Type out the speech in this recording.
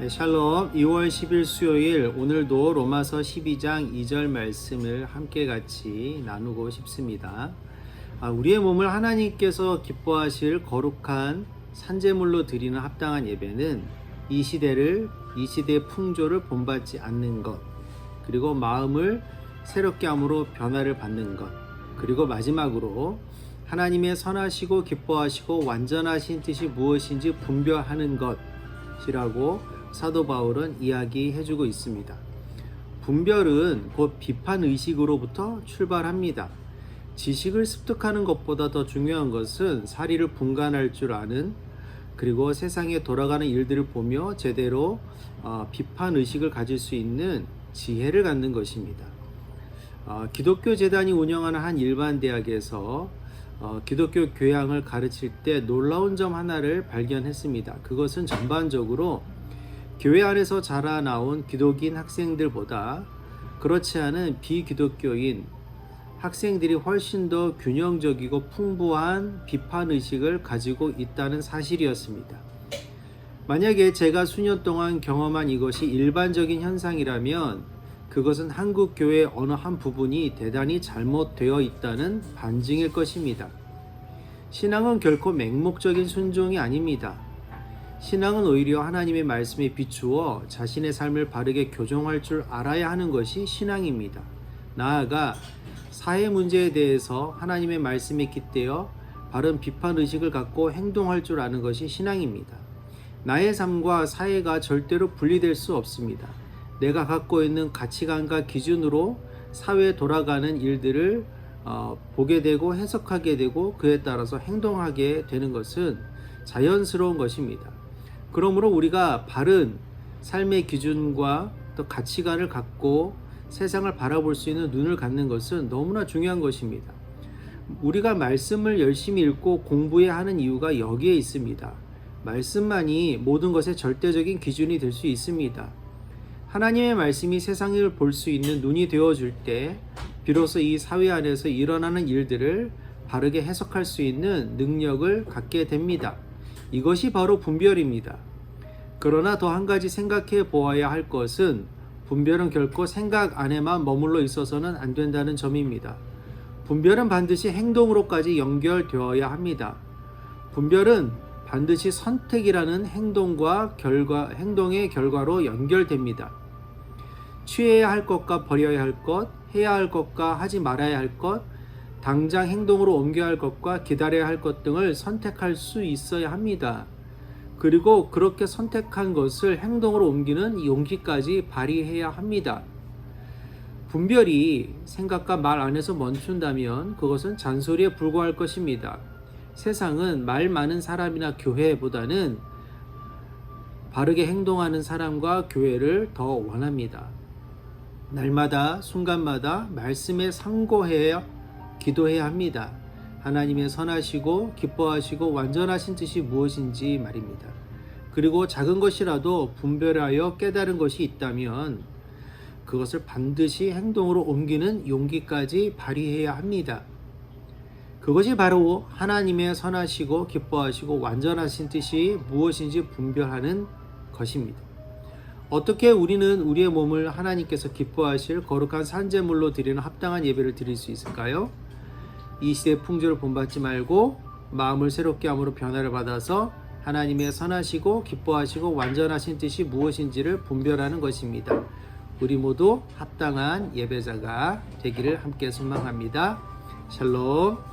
네, 샬롬 2월 10일 수요일 오늘도 로마서 12장 2절 말씀을 함께 같이 나누고 싶습니다. 아, 우리의 몸을 하나님께서 기뻐하실 거룩한 산제물로 드리는 합당한 예배는 이 시대를 이 시대의 풍조를 본받지 않는 것 그리고 마음을 새롭게 함으로 변화를 받는 것 그리고 마지막으로 하나님의 선하시고 기뻐하시고 완전하신 뜻이 무엇인지 분별하는 것이라고 사도 바울은 이야기해주고 있습니다. 분별은 곧 비판 의식으로부터 출발합니다. 지식을 습득하는 것보다 더 중요한 것은 사리를 분간할 줄 아는 그리고 세상에 돌아가는 일들을 보며 제대로 어, 비판 의식을 가질 수 있는 지혜를 갖는 것입니다. 어, 기독교 재단이 운영하는 한 일반 대학에서 어, 기독교 교양을 가르칠 때 놀라운 점 하나를 발견했습니다. 그것은 전반적으로 교회 안에서 자라나온 기독인 학생들보다 그렇지 않은 비기독교인 학생들이 훨씬 더 균형적이고 풍부한 비판 의식을 가지고 있다는 사실이었습니다. 만약에 제가 수년 동안 경험한 이것이 일반적인 현상이라면 그것은 한국 교회의 어느 한 부분이 대단히 잘못되어 있다는 반증일 것입니다. 신앙은 결코 맹목적인 순종이 아닙니다. 신앙은 오히려 하나님의 말씀에 비추어 자신의 삶을 바르게 교정할 줄 알아야 하는 것이 신앙입니다. 나아가 사회 문제에 대해서 하나님의 말씀에 깃대어 바른 비판 의식을 갖고 행동할 줄 아는 것이 신앙입니다. 나의 삶과 사회가 절대로 분리될 수 없습니다. 내가 갖고 있는 가치관과 기준으로 사회에 돌아가는 일들을 어, 보게 되고 해석하게 되고 그에 따라서 행동하게 되는 것은 자연스러운 것입니다. 그러므로 우리가 바른 삶의 기준과 또 가치관을 갖고 세상을 바라볼 수 있는 눈을 갖는 것은 너무나 중요한 것입니다. 우리가 말씀을 열심히 읽고 공부해야 하는 이유가 여기에 있습니다. 말씀만이 모든 것의 절대적인 기준이 될 수 있습니다. 하나님의 말씀이 세상을 볼 수 있는 눈이 되어 줄 때 비로소 이 사회 안에서 일어나는 일들을 바르게 해석할 수 있는 능력을 갖게 됩니다. 이것이 바로 분별입니다. 그러나 더 한 가지 생각해 보아야 할 것은 분별은 결코 생각 안에만 머물러 있어서는 안 된다는 점입니다. 분별은 반드시 행동으로까지 연결되어야 합니다. 분별은 반드시 선택이라는 행동과 결과, 행동의 결과로 연결됩니다. 취해야 할 것과 버려야 할 것, 해야 할 것과 하지 말아야 할 것, 당장 행동으로 옮겨야 할 것과 기다려야 할 것 등을 선택할 수 있어야 합니다. 그리고 그렇게 선택한 것을 행동으로 옮기는 용기까지 발휘해야 합니다. 분별이 생각과 말 안에서 멈춘다면 그것은 잔소리에 불과할 것입니다. 세상은 말 많은 사람이나 교회보다는 바르게 행동하는 사람과 교회를 더 원합니다. 날마다 순간마다 말씀에 상고해야 기도해야 합니다. 하나님의 선하시고 기뻐하시고 완전하신 뜻이 무엇인지 말입니다. 그리고 작은 것이라도 분별하여 깨달은 것이 있다면 그것을 반드시 행동으로 옮기는 용기까지 발휘해야 합니다. 그것이 바로 하나님의 선하시고 기뻐하시고 완전하신 뜻이 무엇인지 분별하는 것입니다. 어떻게 우리는 우리의 몸을 하나님께서 기뻐하실 거룩한 산제물로 드리는 합당한 예배를 드릴 수 있을까요? 이 시대의 풍조를 본받지 말고 마음을 새롭게 함으로 변화를 받아서 하나님의 선하시고 기뻐하시고 완전하신 뜻이 무엇인지를 분별하는 것입니다. 우리 모두 합당한 예배자가 되기를 함께 소망합니다. 샬롬.